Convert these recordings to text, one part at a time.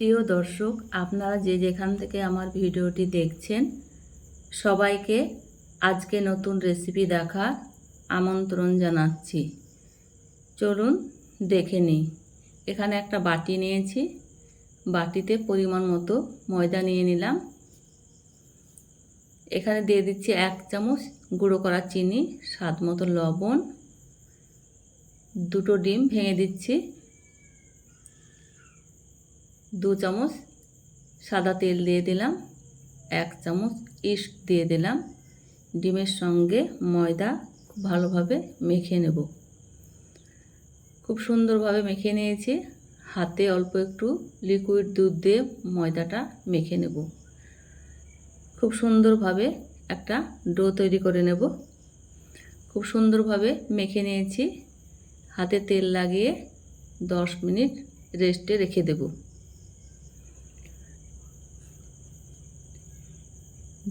প্রিয় দর্শক, আপনারা যে যেখান থেকে আমার ভিডিওটি দেখছেন, সবাইকে আজকে নতুন রেসিপি দেখার আমন্ত্রণ জানাচ্ছি। চলুন দেখে নিই। এখানে একটা বাটি নিয়েছি। বাটিতে পরিমাণ মতো ময়দা নিয়ে নিলাম। এখানে দিয়ে দিচ্ছি এক চামচ গুঁড়ো করা চিনি, স্বাদ মতো লবণ। দুটো ডিম ভেঙে দিচ্ছি। দু চামচ সাদা তেল দিয়ে দিলাম, এক চামচ ইস্ট দিয়ে দিলাম। ডিমের সঙ্গে ময়দা খুব ভালোভাবে মেখে নেব। খুব সুন্দরভাবে মেখে নিয়েছি। হাতে অল্প একটু লিকুইড দুধ দিয়ে ময়দাটা মেখে নেব। খুব সুন্দরভাবে একটা ডো তৈরি করে নেব। খুব সুন্দরভাবে মেখে নিয়েছি। হাতে তেল লাগিয়ে দশ মিনিট রেস্টে রেখে দেব।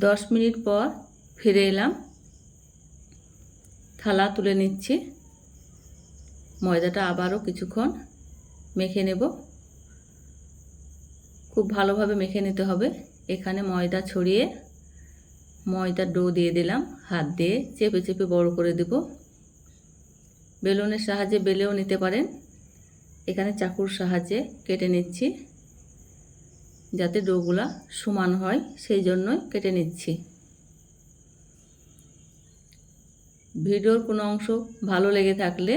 দশ মিনিট পর ফিরে এলাম। থালা তুলে নিচ্ছি। ময়দাটা আবারও কিছুক্ষণ মেখে নেব। খুব ভালোভাবে মেখে নিতে হবে। এখানে ময়দা ছড়িয়ে ময়দার ডো দিয়ে দিলাম। হাত দিয়ে চেপে চেপে বড় করে দেব। বেলুনের সাহায্যে বেলেও নিতে পারেন। এখানে চাকুর সাহায্যে কেটে নিচ্ছি। যাতে ডোগুলা সমান হয়, সেই জন্যই কেটে নিচ্ছি। ভিডিওর কোনো অংশ ভালো লেগে থাকলে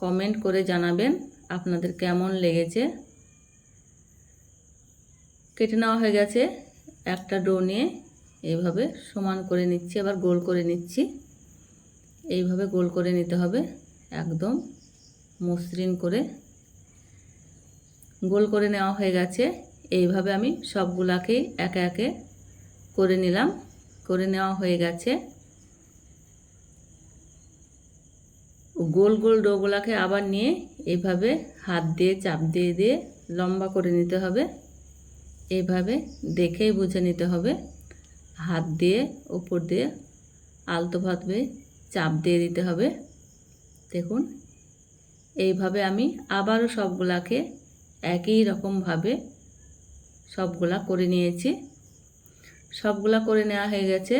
কমেন্ট করে জানাবেন আপনাদের কেমন লেগেছে। কেটে নেওয়া হয়ে গেছে একটা ডো নিয়ে, এইভাবে সমান করে নিচ্ছি, আবার গোল করে নিচ্ছি। এইভাবে গোল করে নিতে হবে, একদম মসৃণ করে। গোল করে নেওয়া হয়ে গেছে। এইভাবে আমি সবগুলাকেই একে একে করে নিলাম। করে নেওয়া হয়ে গেছে। গোল গোল ডোগুলাকে আবার নিয়ে এইভাবে হাত দিয়ে, চাপ দিয়ে দিয়ে লম্বা করে নিতে হবে। এইভাবে দেখেই বুঝে নিতে হবে। হাত দিয়ে উপর দিয়ে আলতোভাবে চাপ দিয়ে দিতে হবে। দেখুন, এইভাবে আমি আবারও সবগুলাকে একই রকমভাবে সবগুলা করে নিয়েছি। সবগুলা করে নেওয়া হয়ে গেছে।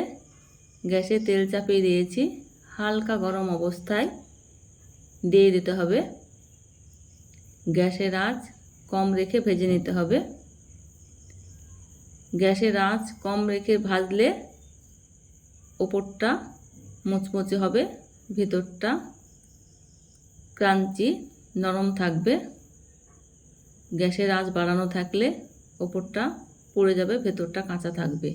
গ্যাসে তেল চাপিয়ে দিয়েছি। হালকা গরম অবস্থায় দিয়ে দিতে হবে। গ্যাসের আঁচ কম রেখে ভেজে নিতে হবে। গ্যাসের আঁচ কম রেখে ভাজলে ওপরটা মুচমুচে হবে, ভিতরটা ক্রাঞ্চি, নরম থাকবে। গ্যাসের আঁচ বাড়ানো থাকলে ওপরটা পড়ে যাবে, ভেতরটা কাঁচা থাকবে।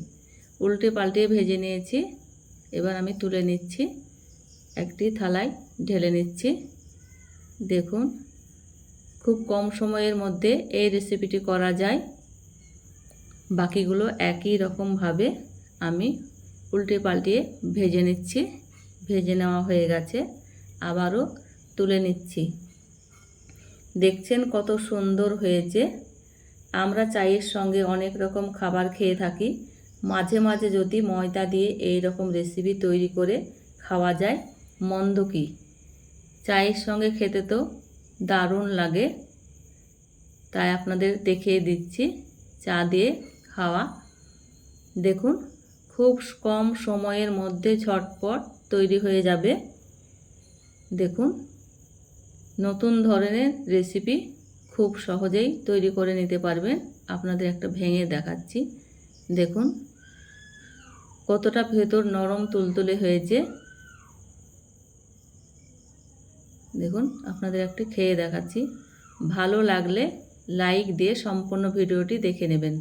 উল্টে পাল্টে ভেজে নিয়েছি। এবার আমি তুলে নিচ্ছি। একটি থালায় ঢেলে নিচ্ছি। দেখুন, খুব কম সময়ের মধ্যে এই রেসিপিটি করা যায়। বাকিগুলো একই রকমভাবে আমি উল্টে পাল্টিয়ে ভেজে নিচ্ছি। ভেজে নেওয়া হয়ে গেছে। আবারও তুলে নিচ্ছি। দেখছেন কত সুন্দর হয়েছে। আমরা চায়ের সঙ্গে অনেক রকম খাবার খেয়ে থাকি। মাঝে মাঝে যদি ময়দা দিয়ে এই রকম রেসিপি তৈরি করে খাওয়া যায়, মন্দ কি? চায়ের সঙ্গে খেতে তো দারুণ লাগে। তাই আপনাদের দেখিয়ে দিচ্ছি চা দিয়ে খাওয়া। দেখুন, খুব কম সময়ের মধ্যে ঝটপট তৈরি হয়ে যাবে। দেখুন, নতুন ধরনের রেসিপি খুব সহজেই তৈরি করে নিতে পারবেন আপনাদের একটা ভেঙে দেখাচ্ছি। দেখুন, কতটা ভেতর নরম তুলতুলে হয়েছে। দেখুন, আপনাদের একটা খেয়ে দেখাচ্ছি। ভালো লাগলে লাইক দিয়ে সম্পূর্ণ ভিডিওটি দেখে নেবেন।